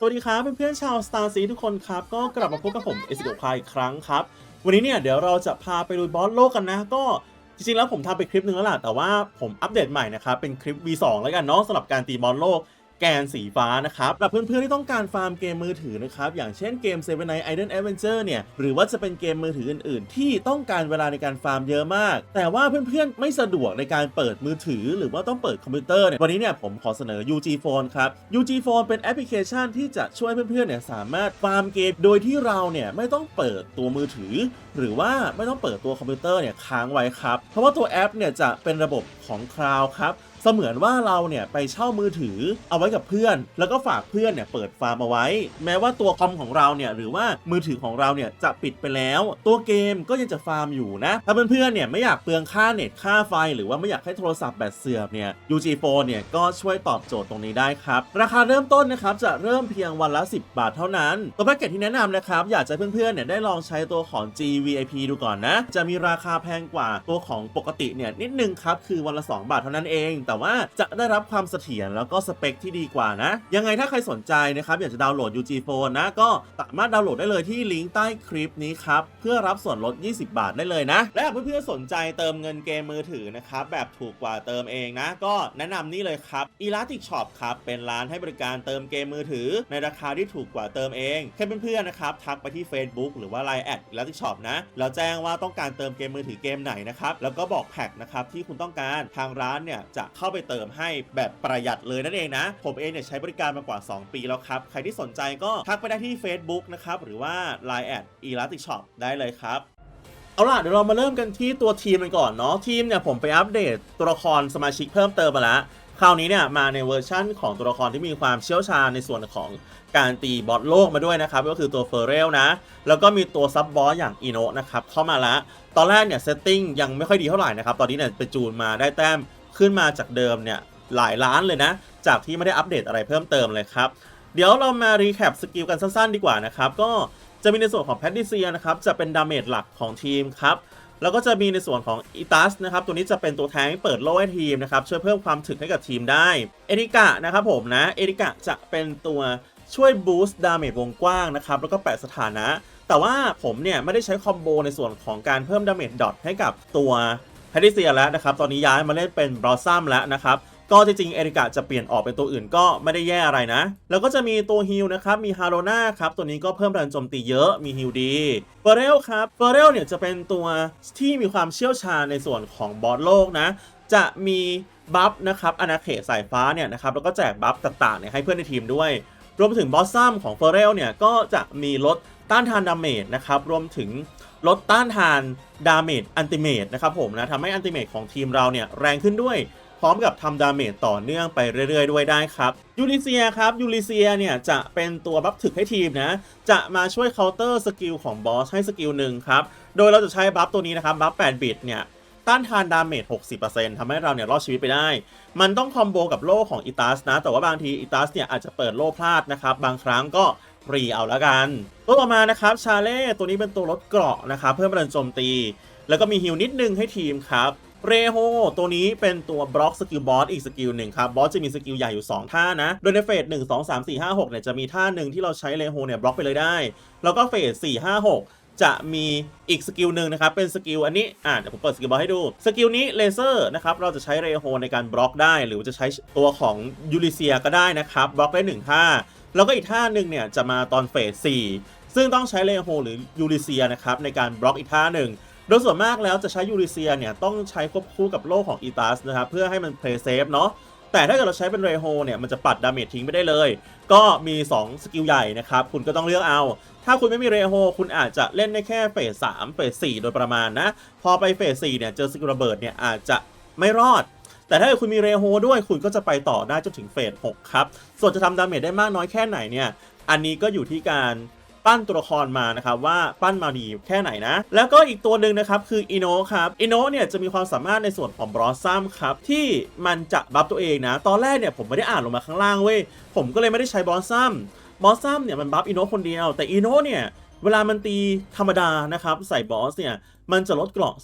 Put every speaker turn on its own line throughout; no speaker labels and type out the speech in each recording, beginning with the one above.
สวัสดีครับเพื่อนๆชาว Star c ทุกคนครับ ก็กลับมาพบกับผมเอสิโกพายอีกครั้งครับ วันนี้เนี่ยเดี๋ยวเราจะพาไปลุยบอสโลกกันนะ ก็จริงๆแล้วผมทำไปคลิปหนึ่งแล้วล่ะ แต่ว่าผมอัปเดตใหม่นะครับ เป็นคลิป V2 แล้วกันเนาะสำหรับการตีบอลโลก แกนสีฟ้านะครับสำหรับเพื่อนๆที่ต้องการฟาร์มเกมมือถือนะครับ อย่างเช่นเกม Seven Nights Idle Adventure เนี่ย หรือว่าจะเป็นเกมมือถืออื่นๆ ที่ต้องการเวลาในการฟาร์มเยอะมาก แต่ว่าเพื่อนๆ ไม่สะดวกในการเปิดมือถือ หรือว่าต้องเปิดคอมพิวเตอร์เนี่ย วันนี้เนี่ยผมขอเสนอ UG Phone ครับ UG Phone เป็นแอปพลิเคชันที่จะช่วยเพื่อนๆ เนี่ยสามารถฟาร์มเกม โดยที่เราเนี่ยไม่ต้องเปิดตัวมือถือ หรือว่าไม่ต้องเปิดตัวคอมพิวเตอร์เนี่ยค้างไว้ครับ เพราะว่าตัวแอปเนี่ยจะเป็นระบบของคลาวครับ สมือนว่าเราเนี่ยไปเช่ามือถือเอาไว้กับเพื่อน แล้วก็ฝากเพื่อนเนี่ยเปิดฟาร์มเอาไว้ แม้ว่าตัวคอมของเราเนี่ยหรือว่ามือถือของเราเนี่ยจะปิดไปแล้ว ตัวเกมก็ยังจะฟาร์มอยู่นะ ถ้าเพื่อนๆเนี่ยไม่อยากเปลืองค่าเน็ตค่าไฟ หรือว่าไม่อยากให้โทรศัพท์แบตเสื่อมเนี่ย UG Phone เนี่ยก็ช่วยตอบโจทย์ตรงนี้ได้ครับ ราคาเริ่มต้นนะครับจะเริ่มเพียงวันละ 10 บาทเท่านั้นตัวแพ็กเกจที่แนะนำนะครับอยากจะเพื่อนๆเนี่ยได้ลองใช้ตัวของ GVIP ดูก่อนนะจะมีราคาแพงกว่าตัวของปกติเนี่ยนิดนึงครับคือวันละ 2 บาทเท่านั้นเองแต่ว่าจะได้รับความเสถียรแล้วก็สเปคที่ดีกว่านะ ยังไงถ้าใครสนใจนะครับอยากจะดาวน์โหลด UG Phone นะ ก็สามารถดาวน์โหลดได้เลยที่ลิงก์ใต้คลิปนี้ครับ เพื่อรับส่วนลด 20 บาทได้เลยนะ และหาเพื่อนๆสนใจเติมเงินเกมมือถือนะครับแบบถูกกว่าเติมเองนะ ก็แนะนำนี่เลยครับ Elastic Shop ครับเป็นร้านให้บริการเติมเกมมือถือ ในราคาที่ถูกกว่าเติมเองแค่เพื่อนๆนะครับทักไปที่ Facebook หรือว่า Line แอด Elastic Shop นะแล้วแจ้งว่าต้องการเติมเกมมือถือเกมไหนนะครับแล้วก็บอกแพ็คนะครับที่คุณต้องการทางร้านเนี่ยจะเข้าไปเติมให้แบบประหยัดเลยนั่นเองนะ ผมเองเนี่ยใช้บริการมากว่า 2 ปีแล้วครับ ใครที่สนใจก็ทักไปได้ที่ Facebook นะครับ หรือว่า Line แอด Elastic Shop ได้เลยครับเอาล่ะเดี๋ยวเรามาเริ่มกันที่ตัวทีมกันก่อนเนาะทีมเนี่ยผมไปอัปเดตตัวละครสมาชิกเพิ่มเติมมาแล้วคราวนี้เนี่ยมาในเวอร์ชั่นของตัวละครที่มีความเชี่ยวชาญในส่วนของการตีบอสโลกมาด้วยนะครับ ก็คือตัวเฟอร์เรลนะ แล้วก็มีตัวซับบอสอย่างอีโนะนะครับเข้ามาล้วตอนแรกเนี่ยเซตติ้งยังไม่ค่อยดีเท่าไหร่นะครับ ตอนนี้เนี่ยไปจูนมาได้แต้ม ขึ้นมาจากเดิมเนี่ยหลายล้านเลยนะ จากที่ไม่ได้อัปเดตอะไรเพิ่มเติมเลยครับ เดี๋ยวเรามารีแคปสกิลกันสั้นๆดีกว่านะครับ ก็จะมีในส่วนของแพทติเซียนะครับจะเป็นดาเมจหลักของทีมครับแล้วก็จะมีในส่วนของอิตัสนะครับตัวนี้จะเป็นตัวแทงเปิดโล่ให้ทีมนะครับช่วยเพิ่มความถึกให้กับทีมได้เอริกะนะครับผมนะเอริกะจะเป็นตัวช่วยบูสต์ดาเมจวงกว้างนะครับแล้วก็แปะสถานะ แต่ว่าผมเนี่ยไม่ได้ใช้คอมโบในส่วนของการเพิ่มดาเมจดอทให้กับตัว ทติเซียแล้วนะครับ ตอนนี้ย้ายมาเล่นเป็นบรอสซัมแล้วนะครับก็จริงๆ เอริกะจะเปลี่ยนออกเป็นตัวอื่นก็ไม่ได้แย่อะไรนะ แล้วก็จะมีตัวฮิลนะครับ มีฮาโลนาครับ ตัวนี้ก็เพิ่มแรงโจมตีเยอะ มีฮิลดีเฟเรลครับเฟเรลเนี่ยจะเป็นตัวที่มีความเชี่ยวชาญในส่วนของบอสโลกนะ จะมีบัฟนะครับอนาเขตสายฟ้าเนี่ยนะครับ แล้วก็แจกบัฟต่างๆเนี่ยให้เพื่อนในทีมด้วย รวมถึงบอสซัมของเฟเรลเนี่ยก็จะมีลดต้านทานดาเมจนะครับ รวมถึง ลดต้านทานดาเมจอันติเมตนะครับผมนะทำให้อันติเมตของทีมเราเนี่ยแรงขึ้นด้วยพร้อมกับทำดาเมจต่อเนื่องไปเรื่อยๆ ด้วยได้ครับยูริเซียครับยูริเซียเนี่ยจะเป็นตัวบัฟถึกให้ทีมนะจะมาช่วยเคาน์เตอร์สกิลของบอสให้สกิลหนึ่งครับโดยเราจะใช้บัฟตัวนี้นะครับบัฟ8บิตเนี่ยต้านทานดาเมจ 60%ทำให้เราเนี่ยรอดชีวิตไปได้ มันต้องคอมโบกับโล่ของอิตัสนะ แต่ว่าบางทีอิตัสเนี่ยอาจจะเปิดโล่พลาดนะครับ บางครั้งก็ รีเอาแล้วกันตัวต่อมานะครับชาเล่ตัวนี้เป็นตัวลดเกราะนะครับเพิ่มแรงโจมตี แล้วก็มีฮิลนิดนึงให้ทีมครับเรโฮตัวนี้เป็นตัวบล็อกสกิลบอสอีกสกิลหนึ่งครับบอสจะมีสกิลใหญ่อยู่ 2 ท่านะ โดยในเฟส1 2 3 4 5 6เนี่ยจะมีท่าหนึ่งที่เราใช้เรโฮเนี่ยบล็อกไปเลยได้ แล้วก็เฟส4 5 6จะมีอีกสกิลหนึ่งนะครับ เป็นสกิลอันนี้อ่าเดี๋ยวผมเปิดสกิลบอสให้ดู สกิลนี้เลเซอร์นะครับ เราจะใช้เรโฮในการบล็อกได้ หรือจะใช้ตัวของยูริเซียก็ได้นะครับ บล็อกได้หนึ่งท่า แล้วก็อีกท่าหนึ่งเนี่ยจะมาตอนเฟส 4 ซึ่งต้องใช้เรโฮหรือยูริเซียนะครับในการบล็อกอีกท่าหนึ่งโดยส่วนมากแล้วจะใช้ยูริเซียเนี่ยต้องใช้ควบคู่กับโล่ของอีตัสนะครับเพื่อให้มันเพลย์เซฟเนาะแต่ถ้าเกิดเราใช้เป็นเรโฮเนี่ยมันจะปัดดาเมจทิ้งไม่ได้เลย ก็มี 2 สกิลใหญ่นะครับ คุณก็ต้องเลือกเอา ถ้าคุณไม่มีเรโฮคุณอาจจะเล่นได้แค่เฟส3เฟส4โดยประมาณนะ พอไปเฟส4เนี่ยเจอสกิลระเบิดเนี่ยอาจจะไม่รอด แต่ถ้าคุณมีเรโฮด้วยคุณก็จะไปต่อได้จนถึงเฟส6ครับ ส่วนจะทำดาเมจได้มากน้อยแค่ไหนเนี่ย อันนี้ก็อยู่ที่การปั้นตัวละครมานะครับว่าปั้นมาดีแค่ไหนนะ แล้วก็อีกตัวหนึ่งนะครับคืออิโนครับอิโนเนี่ยจะมีความสามารถในส่วนของบรอสซัมครับที่มันจะบัฟตัวเองนะ ตอนแรกเนี่ยผมไม่ได้อ่านลงมาข้างล่างเว้ยผมก็เลยไม่ได้ใช้บรอสซัมบรอสซัมเนี่ยมันบัฟอิโนคนเดียว แต่อิโนเนี่ย เวลามันตีธรรมดานะครับใส่บอสเนี่ยมันจะลดเกราะ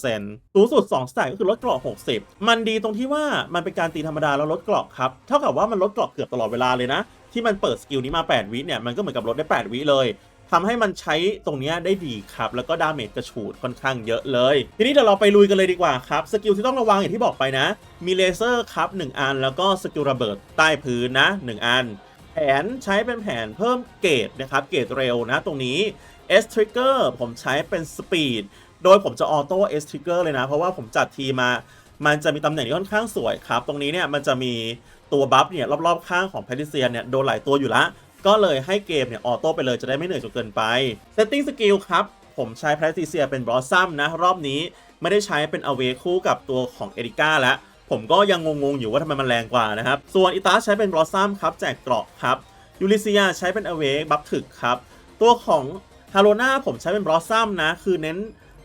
30%สูงสุด 2สไตล์ก็คือลดเกราะ 60 มันดีตรงที่ว่ามันเป็นการตีธรรมดาแล้วลดเกราะครับ เท่ากับว่ามันลดเกราะเกือบตลอดเวลาเลยนะ ที่มันเปิดสกิลนี้มา 8 วิเนี่ยมันก็เหมือนกับลดได้ 8 วิเลยทำให้มันใช้ตรงเนี้ยได้ดีครับ แล้วก็ดาเมจกระฉูดค่อนข้างเยอะเลย ทีนี้เดี๋ยวเราไปลุยกันเลยดีกว่าครับ สกิลที่ต้องระวังอย่างที่บอกไปนะ มีเลเซอร์ครับ1อัน แล้วก็สกิลระเบิดใต้พื้นนะ 1 อัน นใช้เป็นแผนเพิ่มเกรดนะครับ เกรดเร็วนะตรงนี้ S Trigger ผมใช้เป็น Speed โดยผมจะออโต้ S Trigger เลยนะ เพราะว่าผมจัดทีมา มันจะมีตำแหน่งที่ค่อนข้างสวยครับ ตรงนี้เนี่ยมันจะมีตัวบัฟเนี่ยรอบๆ ข้างของแพทิเซียเนี่ยโดนหลายตัวอยู่ละ ก็เลยให้เกมเนี่ยออโต้ไปเลยจะได้ไม่เหนื่อยจนเกินไป Setting Skill ครับ ผมใช้แพทิเซียเป็นบ l อซัมนะ รอบนี้ไม่ได้ใช้เป็นอเวคู่กับตัวของเอริก้าแล้ว ผมก็ยังงงๆอยู่ว่าทำไมมันแรงกว่านะครับ ส่วนอิตาใช้เป็นบ l อ s ซัมครับแจกเกราะครับยูริเซียใช้เป็นอเวกบัฟถึกครับ ตัวของฮาโลนาผมใช้เป็นบ l อ s ซัมนะ คือเน้น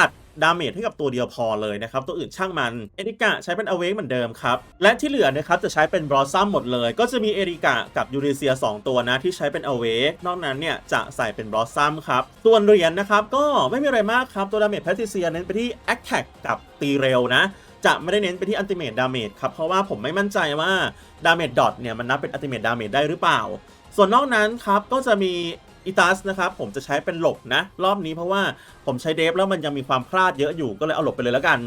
อัดดาเมจให้กับตัวเดียวพอเลยนะครับ ตัวอื่นช่างมัน เอริกาใช้เป็นอเวกเหมือนเดิมครับ และที่เหลือนะครับจะใช้เป็นบ l อ s ซัมหมดเลย ก็จะมีเอริกากับยูริเซีย 2 ตัวนะที่ใช้เป็นอเวกนอกนั้นเนี่ยจะใส่เป็นบ l อ s ซัมครับ ส่วนเหรียญนะครับก็ไม่มีอะไรมากครับ ตัวดาเมจแพทิเซียเน้นไปที่ Attack กับตีเร็วนะ จะไม่ได้เน้นไปที่ Ultimate Damage ครับ เพราะว่าผมไม่มั่นใจว่า Damage Dot เนี่ยมันนับเป็น Ultimate Damage ได้หรือเปล่า ส่วนนอกนั้นครับก็จะมีอิตัสนะครับผมจะใช้เป็นหลบนะ รอบนี้เพราะว่าผมใช้เดฟแล้วมันยังมีความพลาดเยอะอยู่ก็เลยเอาหลบไปเลยแล้วกัน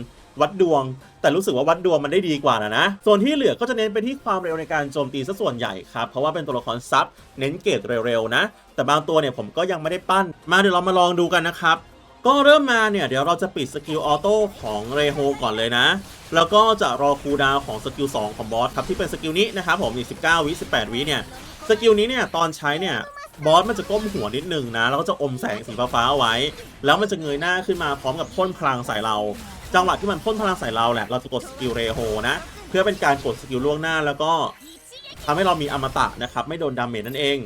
วัดดวง แต่รู้สึกว่าวัดดวงมันได้ดีกว่านะนะ ส่วนที่เหลือก็จะเน้นไปที่ความเร็วในการโจมตีซะส่วนใหญ่ครับ เพราะว่าเป็นตัวละครซับเน้นเกรดเร็วๆนะ แต่บางตัวเนี่ยผมก็ยังไม่ได้ปั้น มาเดี๋ยวเรามาลองดูกันนะครับ ก็เริ่มมาเนี่ย เดี๋ยวเราจะปิดสกิลออโต้ของเรโฮก่อนเลยนะ แล้วก็จะรอคูลดาวของสกิล2ของบอสครับที่เป็นสกิลนี้นะครับผมอีก19วิ18วิเนี่ยสกิลนี้เนี่ยตอนใช้เนี่ยบอสมันจะก้มหัวนิดนึงนะ แล้วก็จะอมแสงสีฟ้าๆเอาไว้ แล้วมันจะเงยหน้าขึ้นมาพร้อมกับพ่นพลังใส่เรา จังหวะที่มันพ่นพลังใส่เราแหละ เราจะกดสกิลเรโฮนะ เพื่อเป็นการกดสกิลล่วงหน้าแล้วก็ทำให้เรามีอมตะนะครับ ไม่โดนดาเมจนั่นเอง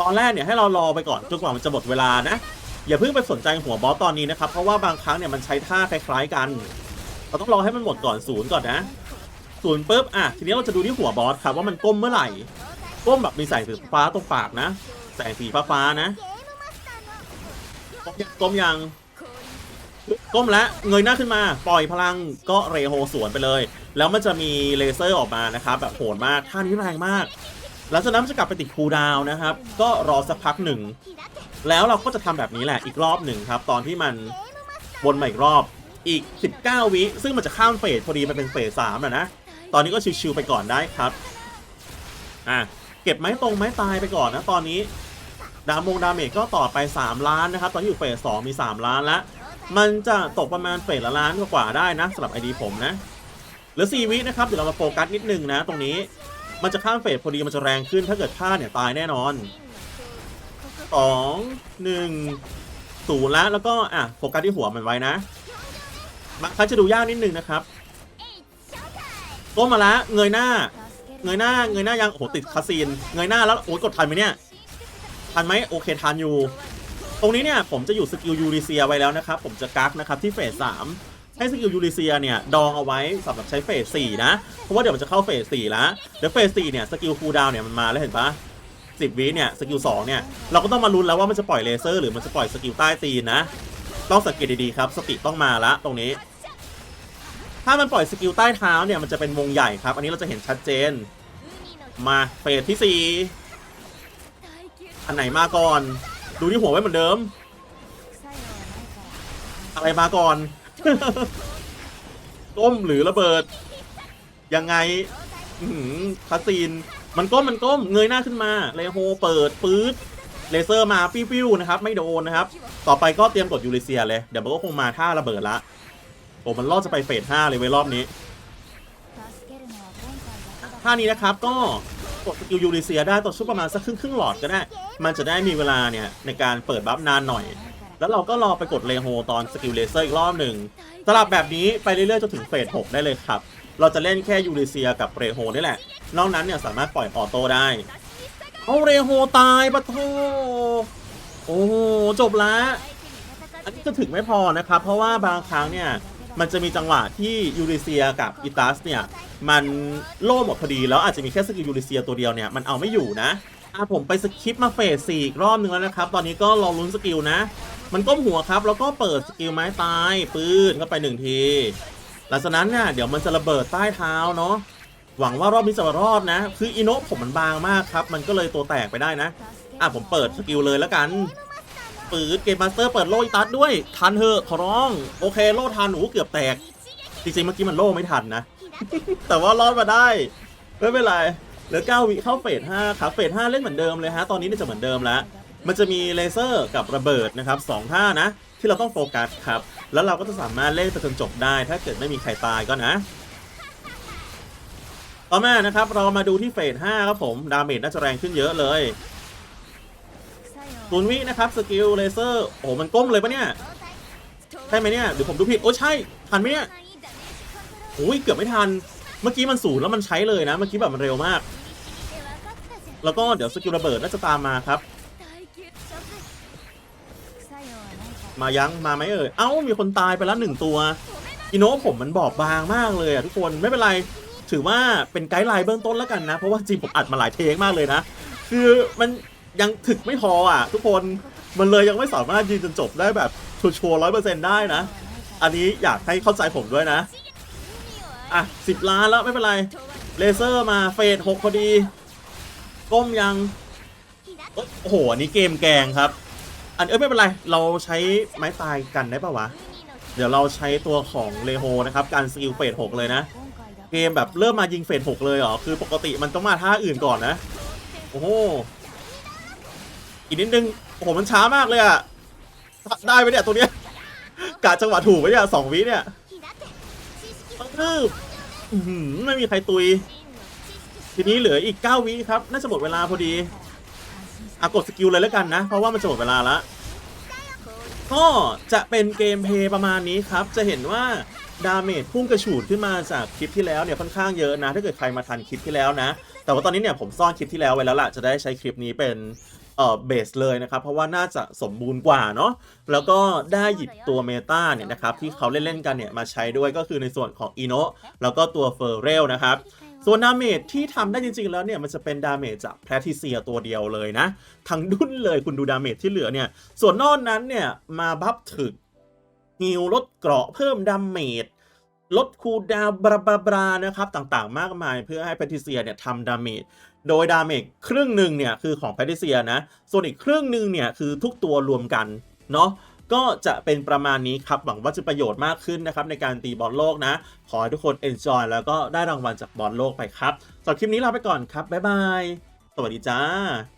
ตอนแรกเนี่ยให้เรารอไปก่อนจนกว่ามันจะหมดเวลานะ อย่าเพิ่งไปสนใจหัวบอสตอนนี้นะครับ เพราะว่าบางครั้งเนี่ยมันใช้ท่าคล้ายๆกัน เราต้องรอให้มันหมดก่อนศูนย์ก่อนนะศูนย์ปุ๊บอะทีนี้เราจะดูที่หัวบอสครับว่ามันก้มเมื่อไหร่ ก้มแบบมีแสงสีฟ้าตรงปากนะแสงสีฟ้าๆนะก้มยังก้มแล้วเงยหน้าขึ้นมาปล่อยพลังก็เรโฮสวนไปเลย แล้วมันจะมีเลเซอร์ออกมานะครับแบบโหดมากท่านี้แรงมาก หลังจากนั้นมันจะกลับไปติดคูดาวนะครับ ก็รอสักพักหนึ่ง แล้วเราก็จะทำแบบนี้แหละอีกรอบหนึ่งครับ ตอนที่มันวนมาอีกรอบอีก 19 วิ ซึ่งมันจะข้ามเฟสพอดีมันเป็นเฟสสามอะนะ ตอนนี้ก็ชิวๆไปก่อนได้ครับ อะ เก็บไม้ตรงไม้ตายไปก่อนนะ ตอนนี้ ดามงดาเมจก็ต่อไป 3 ล้านนะครับ ตอนนี้อยู่เฟส2มี 3 ล้านแล้วมันจะตกประมาณเฟสละล้านกว่าได้นะสำหรับไอดีผมนะ เหลือ 4 วินะครับ เดี๋ยวเรามาโฟกัสนิดนึงนะ ตรงนี้ มันจะข้ามเฟสพอดีมันจะแรงขึ้นถ้าเกิดพลาดเนี่ยตายแน่นอนสองหนึ่งศูนย์แล้วแล้วก็อะโฟกัสที่หัวมันไว้นะบางครั้งจะดูยากนิดนึงนะครับก้มมาละเงยหน้า เงยหน้าเงยหน้ายังโอ้โหติดคาซีนเงยหน้าแล้วโอ้ยกดทันไหมเนี่ยทันไหมโอเคทันอยู่ ตรงนี้เนี่ยผมจะอยู่สกิลยูริเซียไว้แล้วนะครับ ผมจะกักนะครับที่เฟสสาม ให้สกิลยูริเซียเนี่ยดองเอาไว้สำหรับใช้เฟสสี่นะ เพราะว่าเดี๋ยวมันจะเข้าเฟสสี่แล้วเดี๋ยวเฟสสี่เนี่ยสกิลคูลดาวน์เนี่ยมันมาแล้วเห็นปะสิบวิเนี่ยสกิลสองเนี่ยเราก็ต้องมาลุ้นแล้วว่ามันจะปล่อยเลเซอร์หรือมันจะปล่อยสกิลใต้ตีนนะ ต้องสังเกตดีๆครับสติต้องมาละตรงนี้ ถ้ามันปล่อยสกิลใต้เท้าเนี่ยมันจะเป็นวงใหญ่ครับ อันนี้เราจะเห็นชัดเจน มาเฟสที่สี่อันไหนมาก่อน ดูที่หัวไว้เหมือนเดิม อะไรมาก่อน ก้มหรือระเบิด ยังไงอืคาซีน มันก้มมันก้มเงยหน้าขึ้นมาเลโฮเปิดปื๊ดเลเซอร์มาปิ้วๆนะครับ ไม่โดนนะครับ ต่อไปก็เตรียมกดยูริเซียเลย เดี๋ยวมันก็คงมาท่าระเบิดละโอ้มันรอดจะไปเฟสห้าเลยเว้ยรอบนี้ท่านี้นะครับก็กดสกิลยูริเซียได้ต่อช่วงประมาณสักครึ่งครึ่งหลอดก็ได้ มันจะได้มีเวลาเนี่ยในการเปิดบัฟนานหน่อย แล้วเราก็รอไปกดเลโฮตอนสกิลเลเซอร์อีกรอบหนึ่งสลับแบบนี้ไปเรื่อยๆจนถึงเฟส6ได้เลยครับ เราจะเล่นแค่ยูริเซียกับเรโฮนี่แหละ นอกนั้นเนี่ยสามารถปล่อยออโต้ได้ เอาเรโฮตายปะโทโอ้โหจบละอันนี้ก็ถึงไม่พอนะครับ เพราะว่าบางครั้งเนี่ยมันจะมีจังหวะที่ยูริเซียกับอิตัสเนี่ยมันโล่หมดพอดีแล้วอาจจะมีแค่สกิลยูริเซียตัวเดียวเนี่ยมันเอาไม่อยู่นะ อะผมไปสคิปมาเฟสสี่อีกรอบหนึ่งแล้วนะครับ ตอนนี้ก็รอลุ้นสกิลนะ มันก้มหัวครับ แล้วก็เปิดสกิลไม้ตายปืนเข้าไปหนึ่งที หลังจากนั้นเนี่ยเดี๋ยวมันจะระเบิดใต้เท้าเนาะ หวังว่ารอบนี้จะมารอดนะ คืออีโนะผมมันบางมากครับ มันก็เลยตัวแตกไปได้นะ อะผมเปิดสกิลเลยแล้วกันปืดเกมมาสเตอร์เปิดโล่ตัดด้วย ทันเถอะขอร้อง โอเคโล่ทันหนูเกือบแตก จริงๆเมื่อกี้มันโล่ไม่ทันนะ แต่ว่ารอดมาได้ ไม่เป็นไร เหลือ9วิเข้าเฟส5ครับเฟส5เล่นเหมือนเดิมเลยฮะตอนนี้เนี่ยจะเหมือนเดิมแล้ว มันจะมีเลเซอร์กับระเบิดนะครับสองท่านะ ที่เราต้องโฟกัสครับแล้วเราก็จะสามารถเล่นไปจนจบได้ ถ้าเกิดไม่มีใครตายก็นะต่อมานะครับเรามาดูที่เฟส5ครับผมดาเมจน่าจะแรงขึ้นเยอะเลยศูนย์วินะครับสกิลเลเซอร์โอ้โหมันก้มเลยปะเนี่ยใช่ไหมเนี่ยเดี๋ยวผมดูผิดโอ้ใช่ทันไหมเนี่ยโอ้ยเกือบไม่ทันเมื่อกี้มันศูนย์แล้วมันใช้เลยนะ เมื่อกี้แบบมันเร็วมาก แล้วก็เดี๋ยวสกิลระเบิดน่าจะตามมาครับ มายังมาไหมเอ่ยเอ้ามีคนตายไปแล้วหนึ่งตัวอิโนะผมมันบอบบางมากเลยอะทุกคนไม่เป็นไรถือว่าเป็นไกด์ไลน์เบื้องต้นแล้วกันนะ เพราะว่าจริงผมอัดมาหลายเทคมากเลยนะ คือมันยังถึกไม่พออะ ทุกคนมันเลยยังไม่สามารถยืนจนจบได้แบบชัวร์ร้อยเปอร์เซ็นต์ได้นะ อันนี้อยากให้เข้าใจผมด้วยนะ อะสิบล้านแล้วไม่เป็นไร เลเซอร์มาเฟสหกพอดี ก้มยังเอ้ยโอ้โห อันนี้เกมแกงครับ อันเอ้ยไม่เป็นไร เราใช้ไม้ตายกันได้ปะวะ เดี๋ยวเราใช้ตัวของเลโฮนะครับ การสกิลเฟสหกเลยนะ เกมแบบเริ่มมายิงเฟสหกเลยเหรอ คือปกติมันต้องมาท่าอื่นก่อนนะ โอ้โห อีกนิดนึง โอ้โห มันช้ามากเลยอะได้ไหมเนี่ยตัวเนี้ย กะจังหวะถูกไหมเนี่ยสองวิเนี่ยตืบอื้อหือไม่มีใครตุย ทีนี้เหลืออีก 9 วิครับ น่าจะหมดเวลาพอดีอะกดสกิลเลยแล้วกันนะ เพราะว่ามันจะหมดเวลาละก็จะเป็นเกมเพย์ประมาณนี้ครับ จะเห็นว่าดาเมจพุ่งกระฉูดขึ้นมาจากคลิปที่แล้วเนี่ยค่อนข้างเยอะนะ ถ้าเกิดใครมาทันคลิปที่แล้วนะ แต่ว่าตอนนี้เนี่ยผมซ่อนคลิปที่แล้วไว้แล้วล่ะ จะได้ใช้คลิปนี้เป็นเอ่อเบสเลยนะครับ เพราะว่าน่าจะสมบูรณ์กว่าเนาะแล้วก็ได้หยิบตัวเมตาเนี่ยนะครับที่เขาเล่นๆกันเนี่ยมาใช้ด้วยก็คือในส่วนของอีโนะแล้วก็ตัวเฟอร์เรลนะครับ ส่วนดาเมจที่ทำได้จริงๆแล้วเนี่ยมันจะเป็นดาเมจจากแพทริเซียตัวเดียวเลยนะ ทั้งดุนเลยคุณดูดาเมจที่เหลือเนี่ย ส่วนนอกนั้นเนี่ยมาบัฟถึกฮิวลดเกราะเพิ่มดาเมจลดคูดาวบราบราบรานะครับต่างๆ มากมายเพื่อให้แพทริเซียเนี่ยทำดาเมจโดยดาเมจครึ่งหนึ่งเนี่ยคือของแพทริเซียนะ ส่วนอีกครึ่งหนึ่งเนี่ยคือทุกตัวรวมกันเนาะ ก็จะเป็นประมาณนี้ครับ หวังว่าจะประโยชน์มากขึ้นนะครับในการตีบอลโลกนะ ขอให้ทุกคน enjoy แล้วก็ได้รางวัลจากบอลโลกไปครับสำหรับคลิปนี้ลาไปก่อนครับบ๊ายบายสวัสดีจ้า